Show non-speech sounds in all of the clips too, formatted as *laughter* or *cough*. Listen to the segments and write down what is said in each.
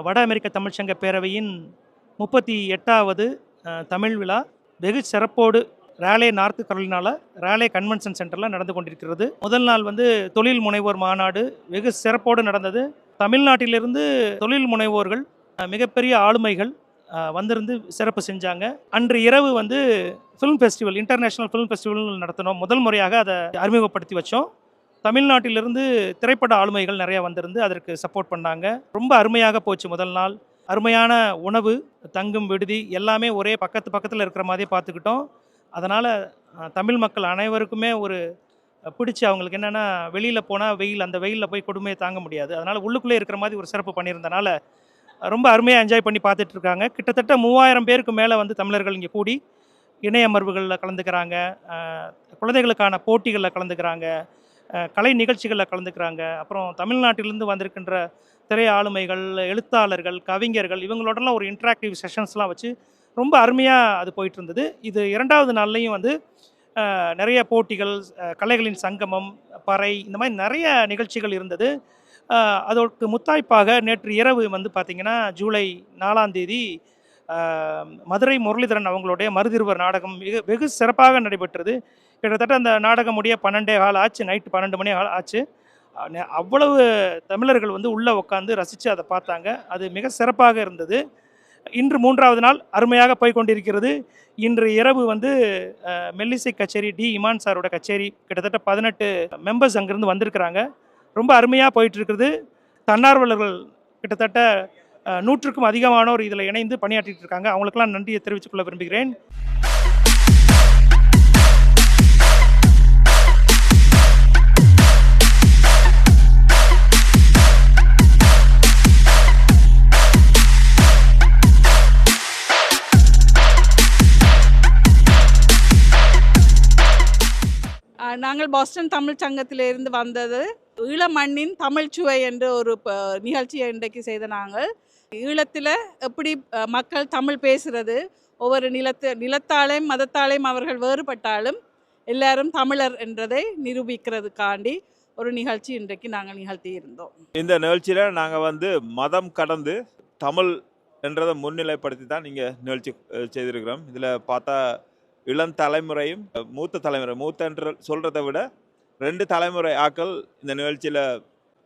வட அமெரிக்க தமிழ்ச்சங்க பேரவையின் முப்பத்தி எட்டாவது தமிழ் விழா வெகு சிறப்போடு ரேலே நார்த் கரோலினால ரேலே கன்வென்ஷன் சென்டரில் நடந்து கொண்டிருக்கிறது. முதல் நாள் வந்து தொழில் முனைவோர் மாநாடு வெகு சிறப்போடு நடந்தது. தமிழ்நாட்டிலிருந்து தொழில் முனைவோர்கள் மிகப்பெரிய ஆளுமைகள் வந்திருந்து சிறப்பு செஞ்சாங்க. அன்று இரவு வந்து film festival international film festival நடத்தினோம். முதல் முறையாக அதை அறிமுகப்படுத்தி வச்சோம். தமிழ்நாட்டிலிருந்து திரைப்பட ஆளுமைகள் நிறையா வந்திருந்து அதற்கு சப்போர்ட் பண்ணாங்க. ரொம்ப அருமையாக போச்சு முதல் நாள். அருமையான உணவு தங்கும் விடுதி எல்லாமே ஒரே பக்கத்து பக்கத்தில் இருக்கிற மாதிரியே பார்த்துக்கிட்டோம். அதனால் தமிழ் மக்கள் அனைவருக்குமே ஒரு பிடிச்சி அவங்களுக்கு என்னென்னா வெளியில் போனால் வெயில் அந்த வெயிலில் போய் கொடுமையை தாங்க முடியாது. அதனால் உள்ளுக்குள்ளே இருக்கிற மாதிரி ஒரு சிறப்பு பண்ணியிருந்தனால ரொம்ப அருமையாக என்ஜாய் பண்ணி பார்த்துட்டு இருக்காங்க. கிட்டத்தட்ட மூவாயிரம் பேருக்கு மேலே வந்து தமிழர்கள் இங்கே கூடி இணைய அமர்வுகளில் கலந்துக்கிறாங்க குழந்தைகளுக்கான போட்டிகளில் கலந்துக்கிறாங்க. கலை நிகழ்ச்சிகளில் கலந்துக்கிறாங்க. அப்புறம் தமிழ்நாட்டிலிருந்து வந்திருக்கின்ற திரை ஆளுமைகள் எழுத்தாளர்கள் கவிஞர்கள் இவங்களோடலாம் ஒரு இன்ட்ராக்டிவ் செஷன்ஸ்லாம் வச்சு ரொம்ப அருமையாக அது போயிட்டு இருந்தது இது இரண்டாவது நாள்லையும் வந்து நிறைய போட்டிகள் கலைகளின் சங்கமம் பறை இந்த மாதிரி நிறைய நிகழ்ச்சிகள் இருந்தது. அதற்கு முத்தாய்ப்பாக நேற்று இரவு வந்து பார்த்திங்கன்னா ஜூலை நாலாம் தேதி மதுரை முரளிதரன் அவங்களுடைய மருதிருவர் நாடகம் வெகு வெகு சிறப்பாக நடைபெற்றது. கிட்டத்தட்ட அந்த நாடகம் முடிய பன்னெண்டே கால் ஆச்சு நைட்டு பன்னெண்டு மணி ஆ- ஆச்சு. அவ்வளவு தமிழர்கள் வந்து உள்ளே உட்காந்து ரசித்து அதை பார்த்தாங்க. அது மிக சிறப்பாக இருந்தது. இன்று மூன்றாவது நாள் அருமையாக போய்கொண்டிருக்கிறது இன்று இரவு வந்து மெல்லிசை கச்சேரி டி. இமான் சாரோட கச்சேரி கிட்டத்தட்ட பதினெட்டு மெம்பர்ஸ் அங்கேருந்து வந்திருக்கிறாங்க. ரொம்ப அருமையாக போயிட்டுருக்குது தன்னார்வலர்கள் கிட்டத்தட்ட நூற்றுக்கும் அதிகமானோர் இதில் இணைந்து பணியாற்றிட்டு இருக்காங்க. அவங்களுக்கெல்லாம் நன்றியை தெரிவித்துக் கொள்ள விரும்புகிறேன் நாங்கள் பாஸ்டன் தமிழ் சங்கத்திலிருந்து வந்தது. ஈழமண்ணின் தமிழ்ச்சுவை என்ற ஒரு ப- நிகழ்ச்சியை இன்றைக்கு செய்த நாங்கள். ஈழத்தில் எப்படி மக்கள் தமிழ் பேசுறது ஒவ்வொரு நிலத்து நிலத்தாலையும் மதத்தாலையும் அவர்கள் வேறுபட்டாலும் எல்லாரும் தமிழர் என்றதை நிரூபிக்கிறதுக்காண்டி ஒரு நிகழ்ச்சி இன்றைக்கு நாங்கள் நிகழ்த்தி இருந்தோம். இந்த நிகழ்ச்சியில் நாங்கள் வந்து மதம் கடந்து தமிழ் என்றதை முன்னிலைப்படுத்தி தான் நீங்கள் நிகழ்ச்சி செய்திருக்கிறோம். இதில் பார்த்தா இளம் தலைமுறையும் மூத்த தலைமுறை மூத்த என்று சொல்கிறத விட ரெண்டு தலைமுறை ஆக்கள் இந்த நிகழ்ச்சியில்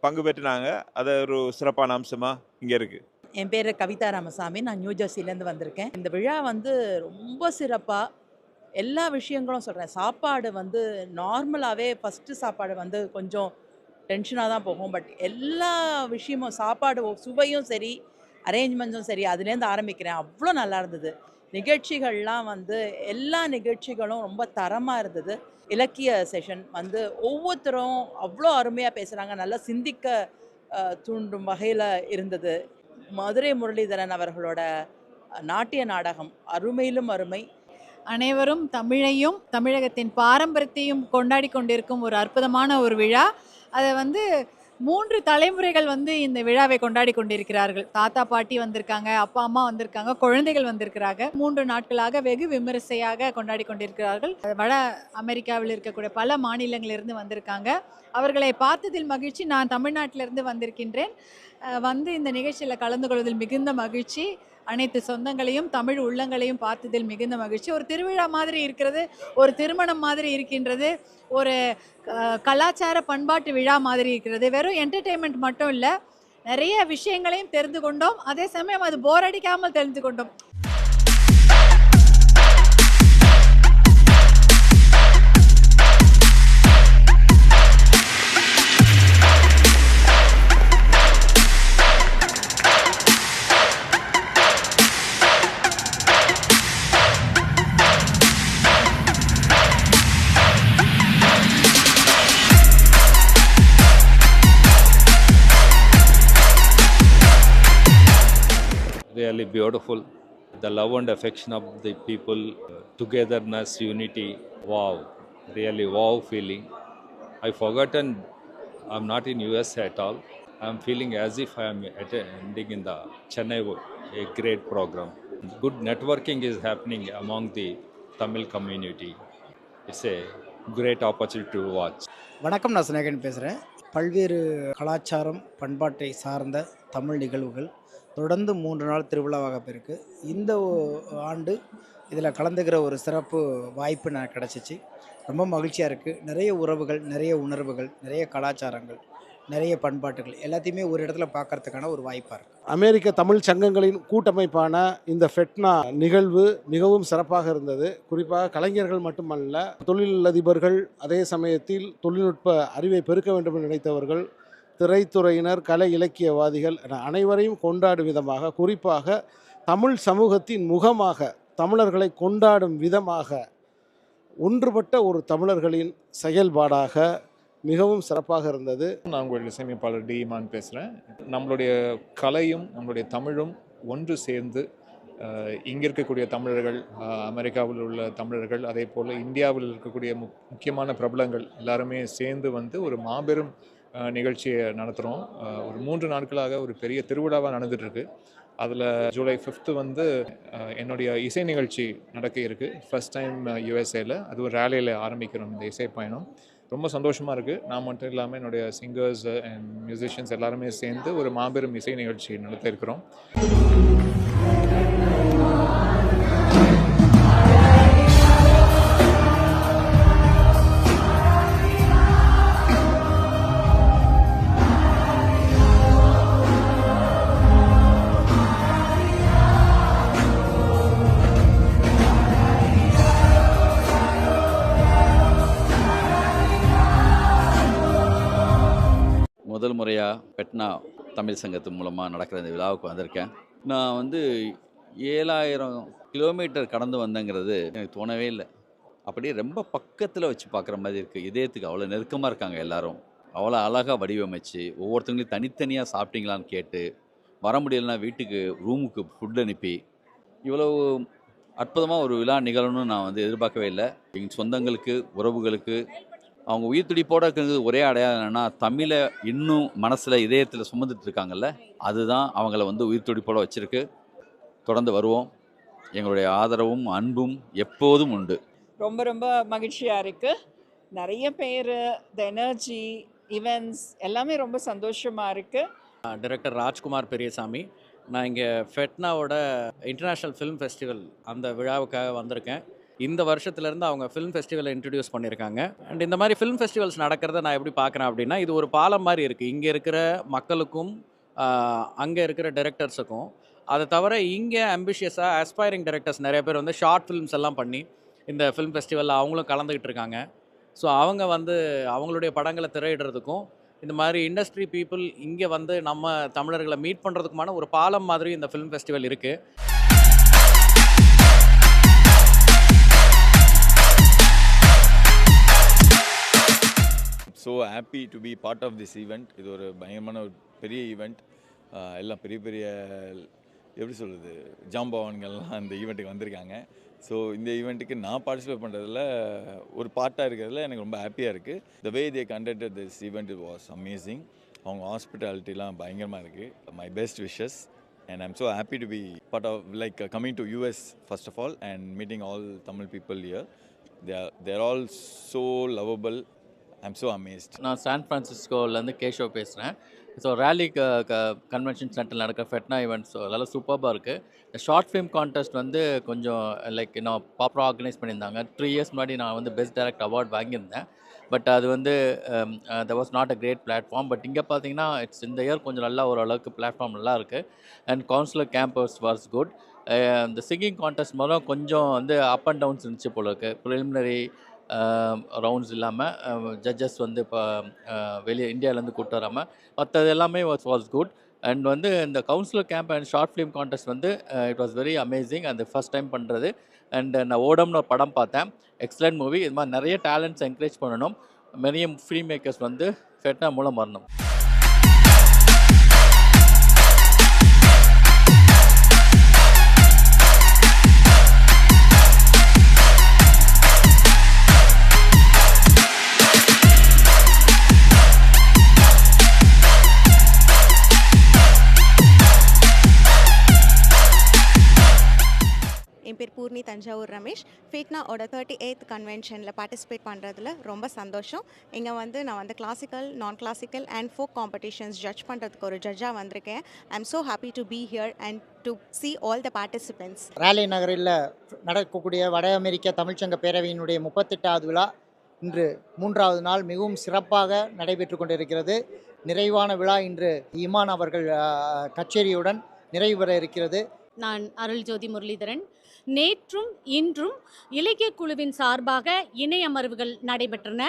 பங்கு பெற்றினாங்க. அது ஒரு சிறப்பான அம்சமாக இங்கே இருக்குது என் பேர் கவிதா ராமசாமி. நான் நியூ ஜெர்சிலேருந்து வந்திருக்கேன். இந்த விழா வந்து ரொம்ப சிறப்பாக எல்லா விஷயங்களும் சொல்கிறேன் சாப்பாடு வந்து நார்மலாகவே ஃபஸ்ட்டு சாப்பாடு வந்து கொஞ்சம் டென்ஷனாக தான் போகும். பட் எல்லா விஷயமும் சாப்பாடு சுவையும் சரி அரேஞ்ச்மெண்ட்ஸும் சரி அதுலேருந்து ஆரம்பிக்கிறேன். அவ்வளோ நல்லா இருந்தது. நிகழ்ச்சிகள்லாம் வந்து எல்லா நிகழ்ச்சிகளும் ரொம்ப தரமாக இருந்தது. இலக்கிய செஷன் வந்து ஒவ்வொருத்தரும் அவ்வளோ அருமையாக பேசுகிறாங்க நல்லா சிந்திக்க தூண்டும் வகையில் இருந்தது. மதுரை முரளிதரன் அவர்களோட நாட்டிய நாடகம் அருமையிலும் அருமை. அனைவரும் தமிழையும் தமிழகத்தின் பாரம்பரியத்தையும் கொண்டாடி கொண்டிருக்கும் ஒரு அற்புதமான ஒரு விழா. அதை வந்து மூன்று தலைமுறைகள் வந்து இந்த விழாவை கொண்டாடி கொண்டிருக்கிறார்கள். தாத்தா பாட்டி வந்திருக்காங்க அப்பா அம்மா வந்திருக்காங்க குழந்தைகள் வந்திருக்கிறாங்க. மூன்று நாட்களாக வெகு விமரிசையாக கொண்டாடி கொண்டிருக்கிறார்கள். வட அமெரிக்காவில் இருக்கக்கூடிய பல மாநிலங்களிலிருந்து வந்திருக்காங்க. அவர்களை பார்த்ததில் மகிழ்ச்சி. நான் தமிழ்நாட்டிலிருந்து வந்திருக்கின்றேன். வந்து இந்த நிகழ்ச்சியில் கலந்து கொள்வதில் மிகுந்த மகிழ்ச்சி. அனைத்து சொந்தங்களையும் தமிழ் உள்ளங்களையும் பார்த்ததில் மிகுந்த மகிழ்ச்சி. ஒரு திருவிழா மாதிரி இருக்கிறது ஒரு திருமணம் மாதிரி இருக்கின்றது ஒரு கலாச்சார பண்பாட்டு விழா மாதிரி இருக்கிறது. வெறும் என்டர்டெயின்மெண்ட் மட்டும் இல்லை நிறைய விஷயங்களையும் தெரிந்து கொண்டோம். அதே சமயம் அது போர் அடிக்காமல் தெரிந்து கொண்டோம். Really beautiful. The love and affection of the people, togetherness, unity. Wow, really wow feeling. I forgotten I'm not in US at all. I'm feeling as if I am attending in the Chennai, a great program. Good networking is happening among the Tamil community. It's a great opportunity to watch. வணக்கம் நான் சினேகன் பேசுகிறேன் பல்வேறு கலாச்சாரம் பண்பாட்டை சார்ந்த தமிழ் நிகழ்வுகள் தொடர்ந்து மூன்று நாள் திருவிழாவாக இருக்குது இந்த ஆண்டு இதில் கலந்துக்கிற ஒரு சிறப்பு வாய்ப்பு நான் கிடச்சிச்சு. ரொம்ப மகிழ்ச்சியாக இருக்குது நிறைய உறவுகள் நிறைய உணர்வுகள் நிறைய கலாச்சாரங்கள் நிறைய பண்பாட்டுகள் எல்லாத்தையுமே ஒரு இடத்துல பார்க்கறதுக்கான ஒரு வாய்ப்பாக இருக்குது அமெரிக்க தமிழ் சங்கங்களின் கூட்டமைப்பான இந்த ஃபெட்னா நிகழ்வு மிகவும் சிறப்பாக இருந்தது. குறிப்பாக கலைஞர்கள் மட்டுமல்ல தொழிலதிபர்கள் அதே சமயத்தில் தொழில்நுட்ப அறிவை பெருக்க வேண்டும் என்று நினைத்தவர்கள் திரைத்துறையினர் கலை இலக்கியவாதிகள் என அனைவரையும் கொண்டாடும் விதமாக குறிப்பாக தமிழ் சமூகத்தின் முகமாக தமிழர்களை கொண்டாடும் விதமாக ஒன்றுபட்ட ஒரு தமிழர்களின் செயல்பாடாக மிகவும் சிறப்பாக இருந்தது. நான் உங்களுடைய இசையமைப்பாளர் டி இமான் பேசுகிறேன் நம்மளுடைய கலையும் நம்மளுடைய தமிழும் ஒன்று சேர்ந்து இங்கே இருக்கக்கூடிய தமிழர்கள் அமெரிக்காவில் உள்ள தமிழர்கள் அதே போல் இந்தியாவில் இருக்கக்கூடிய முக்கியமான பிரபலங்கள் எல்லாருமே சேர்ந்து வந்து ஒரு மாபெரும் நிகழ்ச்சியை நடத்துகிறோம் ஒரு மூன்று நாட்களாக ஒரு பெரிய திருவிழாவாக நடந்துகிட்ருக்கு அதில் ஜூலை ஃபிஃப்த்து வந்து என்னுடைய இசை நிகழ்ச்சி நடக்க இருக்குது ஃபஸ்ட் டைம் யூஎஸ்ஏல அது ஒரு ரேலியில் ஆரம்பிக்கிறோம் இந்த இசை பயணம். ரொம்ப சந்தோஷமாக இருக்குது நான் மட்டும் இல்லாமல் என்னுடைய சிங்கர்ஸ் அண்ட் மியூசிஷியன்ஸ் எல்லாருமே சேர்ந்து ஒரு மாபெரும் இசை நிகழ்ச்சி நடத்த இருக்கிறோம் பட்னா தமிழ் சங்கத்து மூலமாக நடக்கிற இந்த விழாவுக்கு வந்திருக்கேன். நான் வந்து ஏழாயிரம் கிலோமீட்டர் கடந்து வந்தேங்கிறது எனக்கு தோணவே இல்லை. அப்படியே ரொம்ப பக்கத்தில் வச்சு பார்க்குற மாதிரி இருக்குது இதயத்துக்கு அவ்வளோ நெருக்கமாக இருக்காங்க எல்லாரும். அவ்வளோ அழகாக வடிவமைச்சு ஒவ்வொருத்தவங்களையும் தனித்தனியாக சாப்பிட்டீங்களான்னு கேட்டு வர முடியலைன்னா வீட்டுக்கு ரூமுக்கு ஃபுட் அனுப்பி இவ்வளோ அற்புதமாக ஒரு விழா நிகழணும்னு நான் வந்து எதிர்பார்க்கவே இல்லை. எங்கள் சொந்தங்களுக்கு உறவுகளுக்கு அவங்க உயிர் துடிப்போட இருக்கிறது ஒரே அடையாளம் என்னன்னா தமிழை இன்னும் மனசில் இதயத்தில் சுமந்துட்டு இருக்காங்கல்ல அதுதான் அவங்கள வந்து உயிர் துடிப்போட வச்சிருக்கு. தொடர்ந்து வருவோம். எங்களுடைய ஆதரவும் அன்பும் எப்போதும் உண்டு. ரொம்ப ரொம்ப மகிழ்ச்சியாக இருக்குது நிறைய பேர் த எனர்ஜி ஈவெண்ட்ஸ் எல்லாமே ரொம்ப சந்தோஷமாக இருக்குது டைரக்டர் ராஜ்குமார் பெரியசாமி. நான் இங்கே ஃபெட்னாவோட இன்டர்நேஷ்னல் ஃபிலிம் ஃபெஸ்டிவல் அந்த விழாவுக்காக வந்திருக்கேன். இந்த வருஷத்துலேருந்து அவங்க ஃபிலிம் ஃபெஸ்டிவலை இன்ட்ரடியூஸ் பண்ணியிருக்காங்க. அண்ட் இந்த மாதிரி ஃபிலிம் ஃபெஸ்டிவல்ஸ் நடக்கிறத நான் எப்படி பார்க்குறேன் அப்படின்னா இது ஒரு பாலம் மாதிரி இருக்குது இங்கே இருக்கிற மக்களுக்கும் அங்கே இருக்கிற டைரக்டர்ஸுக்கும் அதை தவிர இங்கே அம்பிஷியஸாக அஸ்பைரிங் டைரக்டர்ஸ் நிறைய பேர் வந்து ஷார்ட் ஃபிலிம்ஸ் எல்லாம் பண்ணி இந்த ஃபிலிம் ஃபெஸ்டிவலில் அவங்களும் கலந்துக்கிட்டு இருக்காங்க. ஸோ அவங்க வந்து அவங்களுடைய படங்களை திரையிடுறதுக்கும் இந்த மாதிரி இண்டஸ்ட்ரி பீப்புள் இங்கே வந்து நம்ம தமிழர்களை மீட் பண்ணுறதுக்குமான ஒரு பாலம் மாதிரி இந்த ஃபிலிம் ஃபெஸ்டிவல் இருக்குது happy to be part of this event இது ஒரு பயங்கரமான ஒரு பெரிய ஈவெண்ட் எல்லாம் பெரிய பெரிய எப்படி சொல்கிறது ஜாம்பவான்கள்லாம் அந்த ஈவெண்ட்டுக்கு வந்திருக்காங்க. ஸோ இந்த ஈவெண்ட்டுக்கு நான் பார்ட்டிசிபேட் பண்ணுறதுல ஒரு பார்ட்டாக இருக்கிறதுல எனக்கு ரொம்ப ஹாப்பியாக இருக்குது the way they conducted this event was amazing அவங்க ஹாஸ்பிட்டாலிட்டிலாம் பயங்கரமாக இருக்குது my best wishes and I'm so happy to be part of coming uh, US first of all and meeting all Tamil all year people there all so lovable I'm so amazed நான் San ஃப்ரான்சிஸ்கோலேருந்து கேஷவ் பேசுகிறேன் so rally க convention சென்டரில் நடக்கிற FeTNA event so அதெல்லாம் சூப்பராக இருக்குது இந்த ஷார்ட் ஃபிலிம் கான்டெஸ்ட் வந்து கொஞ்சம் லைக் இன்னும் ப்ராப்பராக ஆர்கனைஸ் பண்ணியிருந்தாங்க. த்ரீ இயர்ஸ் முன்னாடி நான் வந்து பெஸ்ட் டைரக்ட் அவார்ட் வாங்கியிருந்தேன். பட் அது வந்து the was not a great platform but இங்கே பார்த்தீங்கன்னா இட்ஸ் இந்த இயர் கொஞ்சம் நல்லா ஓரளவுக்கு பிளாட்ஃபார்ம் நல்லா இருக்குது and councillor campus was good இந்த சிங்கிங் கான்டெஸ்ட் மூலம் கொஞ்சம் வந்து அப் அண்ட் டவுன்ஸ் இருந்துச்சு போல இருக்குது ப்ரிலிமினரி ரவுண்ட்ஸ் இல்லாமல் ஜட்ஜஸ் வந்து இப்போ வெளியே இந்தியாவிலேருந்து கூப்பிட்டு வராமல் மற்றது எல்லாமே வாஸ் வாஸ் குட் அண்ட் வந்து இந்த councillor camp and short film contest வந்து இட் வாஸ் வெரி அமேசிங் அந்த ஃபஸ்ட் டைம் பண்ணுறது அண்ட் நான் ஓடம்னு ஒரு படம் பார்த்தேன். எக்ஸலண்ட் மூவி இது மாதிரி நிறைய டேலண்ட்ஸ் என்கரேஜ் பண்ணணும். நிறைய ஃபிலிம் மேக்கர்ஸ் வந்து ஃபெட்னா மூலம் வரணும். தஞ்சாவூர் ரமேஷ் ஃபேட்னாவோட தேர்ட்டி எய்த் கன்வென்ஷனில் பார்ட்டிசிபேட் பண்ணுறதுல ரொம்ப சந்தோஷம். இங்கே வந்து நான் வந்து கிளாசிக்கல் நான் classical and folk competitions judge பண்ணுறதுக்கு ஒரு ஜட்ஜாக வந்திருக்கேன். I am so happy to be here and to see all the participants Raleigh நகரில் நடக்கக்கூடிய வட அமெரிக்க தமிழ்ச்சங்க பேரவையினுடைய முப்பத்தெட்டாவது விழா இன்று மூன்றாவது நாள் மிகவும் சிறப்பாக நடைபெற்று கொண்டிருக்கிறது. நிறைவான விழா இன்று இமான் அவர்கள் கச்சேரியுடன் நிறைவு பெற இருக்கிறது. நான் அருள் ஜோதி முரளிதரன். நேற்றும் இன்றும் இலக்கிய குழுவின் சார்பாக இணை அமர்வுகள் நடைபெற்றன.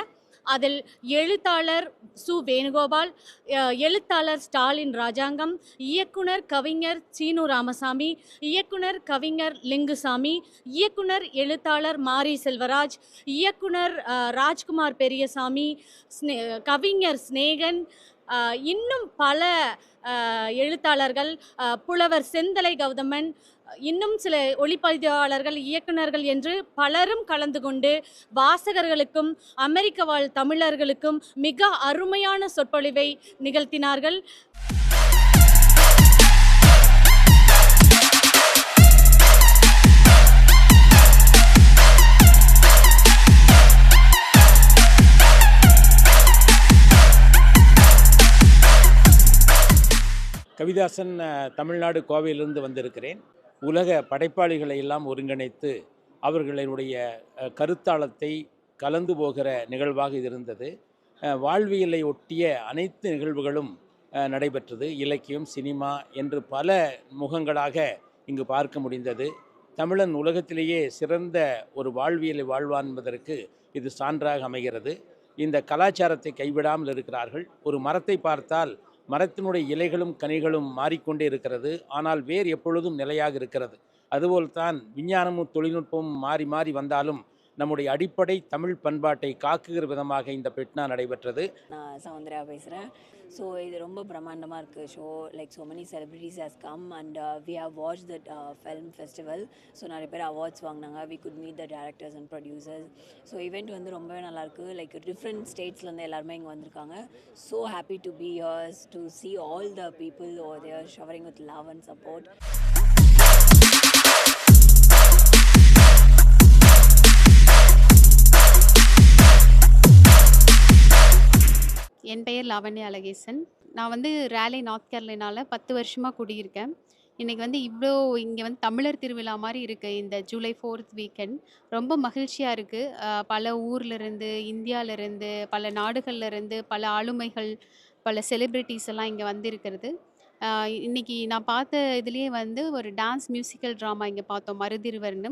அதில் எழுத்தாளர் சு. வேணுகோபால் எழுத்தாளர் ஸ்டாலின் ராஜாங்கம் இயக்குனர் கவிஞர் சீனு ராமசாமி இயக்குனர் கவிஞர் லிங்குசாமி இயக்குனர் எழுத்தாளர் மாரி செல்வராஜ் இயக்குனர் ராஜ்குமார் பெரியசாமி கவிஞர் ஸ்நேகன் இன்னும் பல எழுத்தாளர்கள் புலவர் செந்தலை கௌதமன் இன்னும் சில ஒளிப்பதிவாளர்கள் இயக்குனர்கள் என்று பலரும் கலந்து கொண்டு வாசகர்களுக்கும் அமெரிக்க வாழ் தமிழர்களுக்கும் மிக அருமையான சொற்பொழிவை நிகழ்த்தினார்கள். கவிதாசன் தமிழ்நாடு கோவையிலிருந்து வந்திருக்கிறேன். உலக படைப்பாளிகளை எல்லாம் ஒருங்கிணைத்து அவர்களுடைய கருத்தாளத்தை கலந்து போகிற நிகழ்வாக இது இருந்தது. வாழ்வியலை ஒட்டிய அனைத்து நிகழ்வுகளும் நடைபெற்றது. இலக்கியம் சினிமா என்று பல முகங்களாக இங்கு பார்க்க முடிந்தது. தமிழன் உலகத்திலேயே சிறந்த ஒரு வாழ்வியலை வாழ்வான் என்பதற்கு இது சான்றாக அமைகிறது. இந்த கலாச்சாரத்தை கைவிடாமல் இருக்கிறார்கள். ஒரு மரத்தை பார்த்தால் மரத்தினுடைய இலைகளும் கனிகளும் மாறிக்கொண்டே இருக்கிறது. ஆனால் வேர் எப்பொழுதும் நிலையாக இருக்கிறது. அதுபோல்தான் விஞ்ஞானமும் தொழில்நுட்பமும் மாறி மாறி வந்தாலும் நம்முடைய அடிப்படை தமிழ் பண்பாட்டை காக்குகிற விதமாக இந்த பெட்னா நடைபெற்றது. நான் சவுந்தர்யா பேசுகிறேன் ஸோ இது ரொம்ப பிரம்மாண்டமாக இருக்குது show like so many celebrities has come and we have watch that film festival so நிறைய பேர் அவார்ட்ஸ் வாங்கினாங்க. We could meet the directors and producers so event வந்து ரொம்பவே நல்லாயிருக்கு லைக் டிஃப்ரெண்ட் ஸ்டேட்ஸ்லேருந்து எல்லாருமே இங்கே வந்திருக்காங்க. So happy to be here to see all the people oh there showering with love and support என் பெயர் லாவண்ய அழகேசன். நான் வந்து ரேலே நார்த் கேரளினால பத்து வருஷமாக குடியிருக்கேன். இன்றைக்கி வந்து இவ்வளோ இங்கே வந்து தமிழர் திருவிழா மாதிரி இருக்குது இந்த ஜூலை ஃபோர்த் வீக்கெண்ட். ரொம்ப மகிழ்ச்சியாக இருக்குது பல ஊர்லேருந்து இந்தியாவிலேருந்து பல நாடுகள்லேருந்து பல ஆளுமைகள் பல செலிப்ரிட்டிஸ் எல்லாம் இங்கே வந்திருக்கிறது. இன்றைக்கி இன்னைக்கு நான் பார்த்த இதுலேயே வந்து ஒரு டான்ஸ் மியூசிக்கல் ட்ராமா இங்கே பார்த்தோம் மருதிருவர்னு.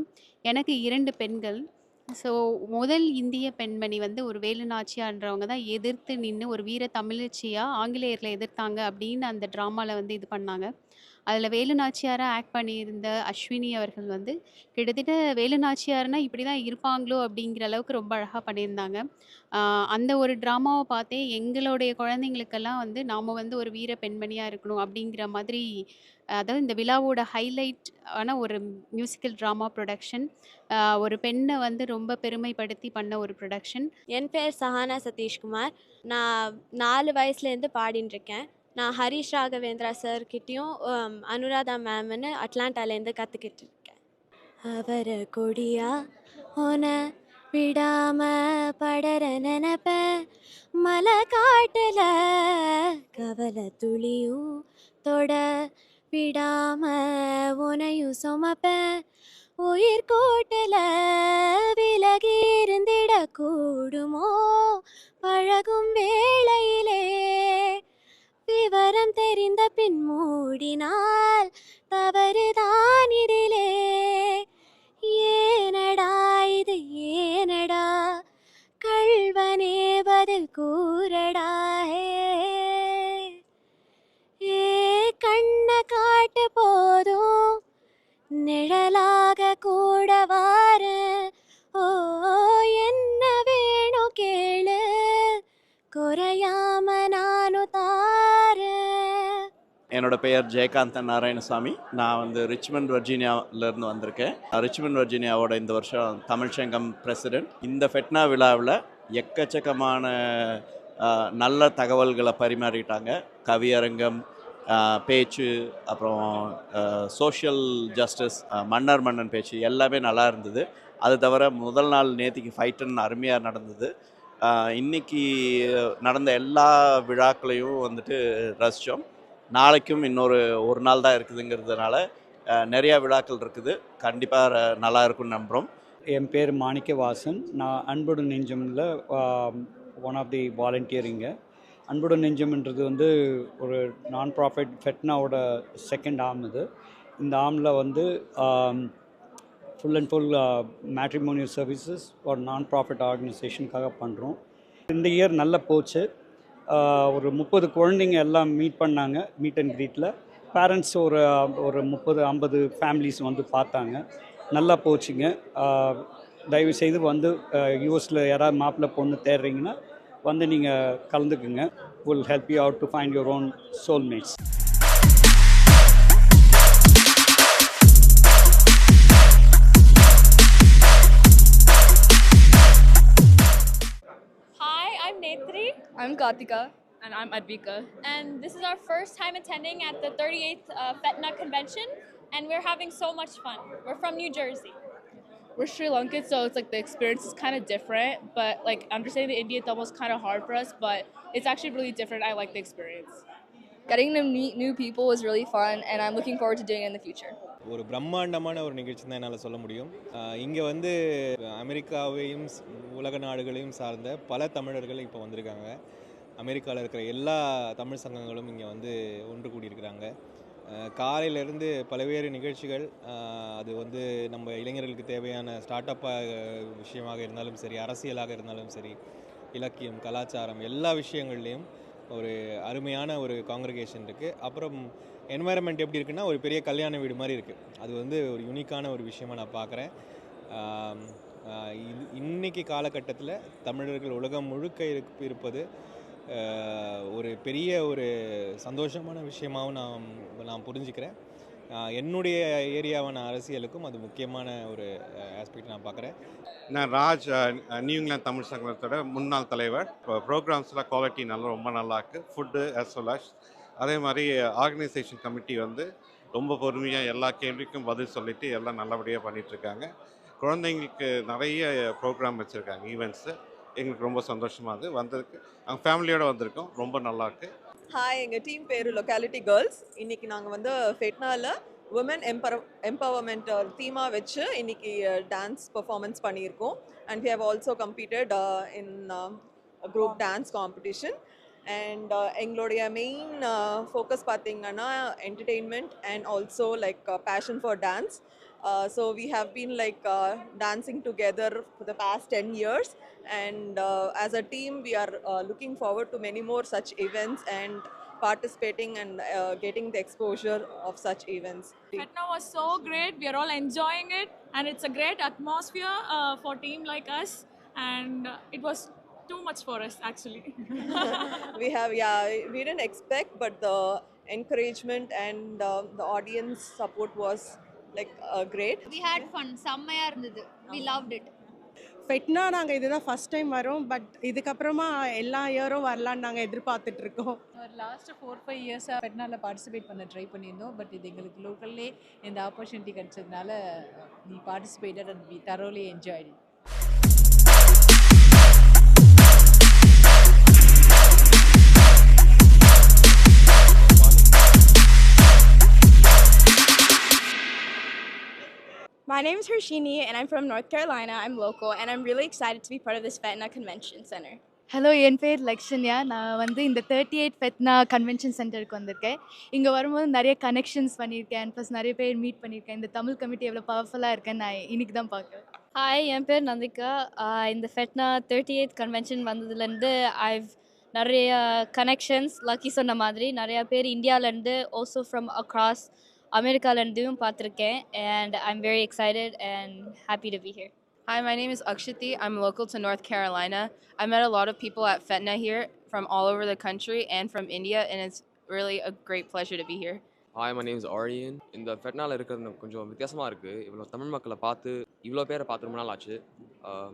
எனக்கு இரண்டு பெண்கள். ஸோ முதல் இந்திய பெண்மணி வந்து ஒரு வேலுநாச்சியான்றவங்க தான் எதிர்த்து நின்று ஒரு வீர தமிழச்சியாக ஆங்கிலேயர்களை எதிர்த்தாங்க அப்படின்னு அந்த ட்ராமாவில் வந்து இது பண்ணாங்க. அதில் வேலுநாச்சியாராக ஆக்ட் பண்ணியிருந்த அஸ்வினி அவர்கள் வந்து கிட்டத்தட்ட வேலுநாச்சியார்னா இப்படி தான் இருப்பாங்களோ அப்படிங்கிற அளவுக்கு ரொம்ப அழகாக பண்ணியிருந்தாங்க. அந்த ஒரு ட்ராமாவை பார்த்தே எங்களுடைய குழந்தைங்களுக்கெல்லாம் வந்து நாம் வந்து ஒரு வீர பெண்மணியாக இருக்கணும் அப்படிங்கிற மாதிரி அதாவது இந்த விழாவோட ஹைலைட் ஆன ஒரு மியூசிக்கல் ட்ராமா ப்ரொடக்ஷன் ஒரு பெண்ணை வந்து ரொம்ப பெருமைப்படுத்தி பண்ண ஒரு ப்ரொடக்ஷன் என் பேர் சஹானா சதீஷ்குமார். நான் நாலு வயசுலேருந்து பாடின்னு இருக்கேன். நான் ஹரிஷ் ராகவேந்திரா சார்கிட்டேயும் um, அனுராதா மேம்னு அட்லாண்டாலேருந்து கற்றுக்கிட்டு இருக்கேன் அவர கொடியா உன விடாம படர நினப்ப மலை காட்டுல கவலை துளியும் தொட விடாம உனையும் சுமப்பேன் உயிர் கோட்டில் விலகி இருந்திடக்கூடுமோ? பழகும் வேளையிலே விவரம் தெரிந்த பின் மூடினால் தவறுதான் இதிலே. ஏனடா இது ஏனடா? கள்வனே பதில் கூறடா. என்னோட பெயர் ஜெயகாந்தன் நாராயணசாமி. நான் வந்து ரிச்மண்ட் வர்ஜீனியாவிலேருந்து வந்திருக்கேன். ரிச்மண்ட் வர்ஜீனியாவோட இந்த வருஷம் தமிழ்ச்சங்கம் பிரசிடென்ட். இந்த ஃபெட்னா விழாவில் எக்கச்சக்கமான நல்ல தகவல்களை பரிமாறிட்டாங்க. கவியரங்கம் பேச்சு அப்புறம் சோஷியல் ஜஸ்டிஸ் மன்னர் மன்னன் பேச்சு எல்லாமே நல்லா இருந்தது. அது தவிர முதல் நாள் நேற்றுக்கு ஃபைட்டன் அருமையாக நடந்தது. இன்றைக்கி இன்னைக்கு நடந்த எல்லா விழாக்களையும் வந்துட்டு ரசித்தோம் நாளைக்கும் இன்னொரு ஒரு நாள் தான் இருக்குதுங்கிறதுனால நிறையா விழாக்கள் இருக்குது. கண்டிப்பாக நல்லா இருக்கும்னு நம்புகிறோம் என் பேர் மாணிக்க வாசன் நான் அன்புடு நெஞ்சமில் ஒன் ஆஃப் தி வாலண்டியரிங்க அன்புடு நெஞ்சம்ன்றது வந்து ஒரு நான் ப்ராஃபிட் ஃபெட்னாவோட செகண்ட் ஆம் இது. இந்த ஆமில் வந்து full and full matrimonial services ஒரு நான் ப்ராஃபிட் ஆர்கனைசேஷனுக்காக பண்ணுறோம் இந்த இயர் நல்ல போச்சு. ஒரு முப்பது குழந்தைங்க எல்லாம் மீட் பண்ணாங்க மீட் அண்ட் க்ரீட்டில் பேரண்ட்ஸ் ஒரு ஒரு முப்பது ஐம்பது ஃபேமிலிஸ் வந்து பார்த்தாங்க. நல்லா போச்சுங்க. தயவு செய்து வந்து யூஎஸில் யாராவது மாப்பிள்ளை பொண்ணு தேடுறீங்கன்னா வந்து நீங்கள் கலந்துக்குங்க. Will help you out to find your own soulmates I'm Kartika. And I'm Advika. And this is our first time attending at the 38th uh, FETNA convention, and we're having so much fun. We're from New Jersey. We're Sri Lankan, so it's like the experience is kind of different, but like understanding the Indian Tamil is kind of hard for us, but it's actually really different. I like the experience. Getting to meet new people was really fun, and I'm looking forward to doing it in the future. ஒரு பிரம்மாண்டமான ஒரு நிகழ்ச்சி தான் என்னால் சொல்ல முடியும் இங்கே வந்து அமெரிக்காவையும் ஸ்- உலக நாடுகளையும் சார்ந்த பல தமிழர்கள் இப்போ வந்திருக்காங்க அமெரிக்காவில் இருக்கிற எல்லா தமிழ் சங்கங்களும் இங்கே வந்து ஒன்று கூடியிருக்கிறாங்க. காலையிலேருந்து பல்வேறு நிகழ்ச்சிகள் அது வந்து நம்ம இளைஞர்களுக்கு தேவையான ஸ்டார்ட் அப்பாக விஷயமாக இருந்தாலும் சரி அரசியலாக இருந்தாலும் சரி இலக்கியம் கலாச்சாரம் எல்லா விஷயங்கள்லேயும் ஒரு அருமையான ஒரு காங்கிரிகேஷன் இருக்குது அப்புறம் என்வாயரன்மெண்ட் எப்படி இருக்குன்னா ஒரு பெரிய கல்யாண வீடு மாதிரி இருக்குது அது வந்து ஒரு யூனிக்கான ஒரு விஷயமாக நான் பார்க்குறேன் இது இன்னைக்கு காலகட்டத்தில் தமிழர்கள் உலகம் முழுக்க இருப்பது ஒரு பெரிய ஒரு சந்தோஷமான விஷயமாகவும் நான் நான் புரிஞ்சுக்கிறேன். என்னுடைய ஏரியாவான அரசியலுக்கும் அது முக்கியமான ஒரு ஆஸ்பெக்ட் நான் பார்க்குறேன். நான் ராஜ் நியூ இங்கிலாந்து தமிழ் சங்கத்தோட முன்னாள் தலைவர். ப்ரோக்ராம்ஸ்லாம் குவாலிட்டி நல்லா ரொம்ப நல்லா இருக்குது ஃபுட்டு ஆஸ் வெல் அஸ் அதே மாதிரி ஆர்கனைசேஷன் கமிட்டி வந்து ரொம்ப பொறுமையாக எல்லா கேள்விக்கும் பதில் சொல்லிட்டு எல்லாம் நல்லபடியாக பண்ணிகிட்ருக்காங்க இருக்காங்க. குழந்தைங்களுக்கு நிறைய ப்ரோக்ராம் வச்சுருக்காங்க ஈவெண்ட்ஸு எங்களுக்கு ரொம்ப சந்தோஷமாக அது வந்திருக்கு அவங்க ஃபேமிலியோடு வந்திருக்கோம். ரொம்ப நல்லா இருக்கு ஹாய் எங்கள் டீம் பேர் லொக்காலிட்டி கேர்ள்ஸ் இன்றைக்கி நாங்கள் வந்து ஃபெட்னாவில் உமன் எம்பர் எம்பவர்மெண்ட் தீமாக வச்சு இன்னைக்கு டான்ஸ் பர்ஃபார்மன்ஸ் பண்ணியிருக்கோம். And we have also competed in group dance competition and எங்களுடைய மெயின் ஃபோக்கஸ் பார்த்திங்கன்னா entertainment and also like passion for dance so we have been like dancing together for the past ten years And uh, as a team, we are uh, looking forward to many more such events and participating and uh, getting the exposure of such events. Patna was so great. We are all enjoying it, and it's a great atmosphere uh, for a team like us. And uh, it was too much for us actually. *laughs* *laughs* we have yeah, we didn't expect, but the encouragement and uh, the audience support was like uh, great. We had fun. somewhere we um, loved it. FETNA நாங்கள் இதுதான் first time வரோம். But இதுக்கப்புறமா எல்லா இயரும் வரலான்னு நாங்கள் எதிர்பார்த்துட்டு இருக்கோம். ஒரு லாஸ்ட் ஃபோர் ஃபைவ் இயர்ஸாக பெட்னாவில் பார்ட்டிசிபேட் பண்ண ட்ரை பண்ணியிருந்தோம். பட் இது எங்களுக்கு லோக்கல்லே இந்த ஆப்பர்ச்சுனிட்டி கிடைச்சதுனால நீ participated and we thoroughly enjoyed My name is Hershini, and I'm from North Carolina. I'm local, and I'm really excited to be part of this FETNA Convention Center. Hello என் பேர் லக்ஷன்யா. நான் வந்து இந்த தேர்ட்டி எயிட் ஃபெத்னா கன்வென்ஷன் சென்டருக்கு வந்திருக்கேன். இங்கே வரும்போது நிறைய connections பண்ணியிருக்கேன். ப்ளஸ் நிறைய பேர் மீட் பண்ணியிருக்கேன். இந்த தமிழ் கமிட்டி எவ்வளோ பவர்ஃபுல்லாக இருக்கேன்னு நான் இன்னைக்கு தான் பார்க்குறேன். ஹாய் என் பேர் நந்திகா. இந்த ஃபெட்னா தேர்ட்டி எயித் கன்வென்ஷன் வந்ததுலேருந்து ஐவ் நிறைய கனெக்ஷன்ஸ் லக்கி சொன்ன மாதிரி நிறையா பேர் இந்தியாவிலேருந்து ஆல்சோ ஃப்ரம் அக்ராஸ் அமெரிக்காலேருந்தும் பார்த்துருக்கேன் and I am very excited and happy to be here Hi, my name is Akshati. I'm local to North Carolina. I met a lot of people at FETNA here from all over the country and from India, and it's really a great pleasure to be here. Hi my name is Aryan இந்த ஃபெட்னால இருக்கிறது கொஞ்சம் வித்தியாசமாக இருக்குது இவ்வளோ தமிழ் மக்களை பார்த்து இவ்வளோ பேரை பார்த்து ரொம்ப நாள் ஆச்சு.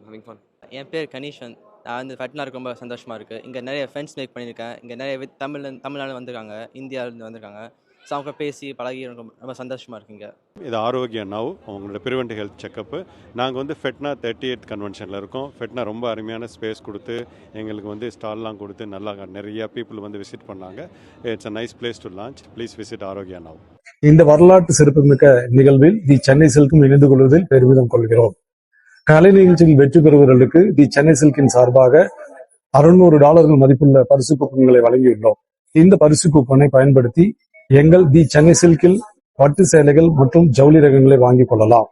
ஹேவிங் ஃபன் என் பேர் கணேஷன். நான் வந்து ஃபெட்னா ரொம்ப சந்தோஷமாக இருக்குது இங்கே நிறைய ஃப்ரெண்ட்ஸ் மேக் பண்ணியிருக்கேன். இங்கே நிறைய தமிழ் தமிழ்நாடு வந்திருக்காங்க. இந்தியாவிலேருந்து வந்திருக்காங்க. ஸோ அவங்க பேசி பழகி ரொம்ப- சந்தோஷமாக இருக்குங்க. இது ஆரோக்கிய நவ் அவங்களோட ப்ரிவென்டிவ் ஹெல்த் செக்கப்பு நாங்கள் வந்து ஃபெட்னா தேர்ட்டி எய்த் கன்வென்ஷனில் இருக்கோம். ஃபெட்னா ரொம்ப அருமையான ஸ்பேஸ் கொடுத்து எங்களுக்கு வந்து ஸ்டால்லாம் கொடுத்து நல்லா நிறைய பீப்புள் வந்து விசிட் பண்ணாங்க. It's a nice place to launch please visit Arokya now இந்த வரலாற்று சிறப்புமிக்க நிகழ்வில் தி சென்னை சில்க்கும் இணைந்து கொள்வதில் பெருமிதம் கொள்கிறோம். கலை நிகழ்ச்சியில் வெற்றி பெறுபவர்களுக்கு தி சென்னை சில்கின் சார்பாக அறுநூறு டாலர்கள் மதிப்புள்ள பரிசு கூப்பன்களை வழங்கியுள்ளோம். இந்த பரிசு கூப்பனை பயன்படுத்தி எங்கள் தி சென்னை சில்கில் பட்டு சேலைகள் மற்றும் ஜவுளி ரகங்களை வாங்கிக் கொள்ளலாம்.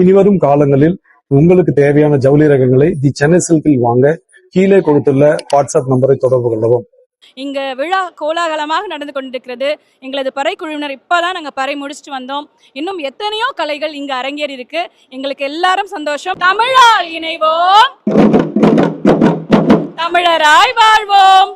இனிவரும் காலங்களில் உங்களுக்கு தேவையான ஜவுளி ரகங்களை தி சென்னை சில்கில் வாங்க கீழே கொடுத்துள்ள வாட்ஸ்அப் நம்பரை தொடர்பு கொள்ளவும். இங்க விழா கோலாகலமாக நடந்து கொண்டிருக்கிறது. எங்களது பறை குழுவினர் இப்போ நாங்கள் பறை முடிச்சுட்டு வந்தோம். இன்னும் எத்தனையோ கலைகள் இங்க அரங்கேறி இருக்கு. எங்களுக்கு எல்லாரும் சந்தோஷம். தமிழால் இணைவோம். தமிழராய் வாழ்வோம்.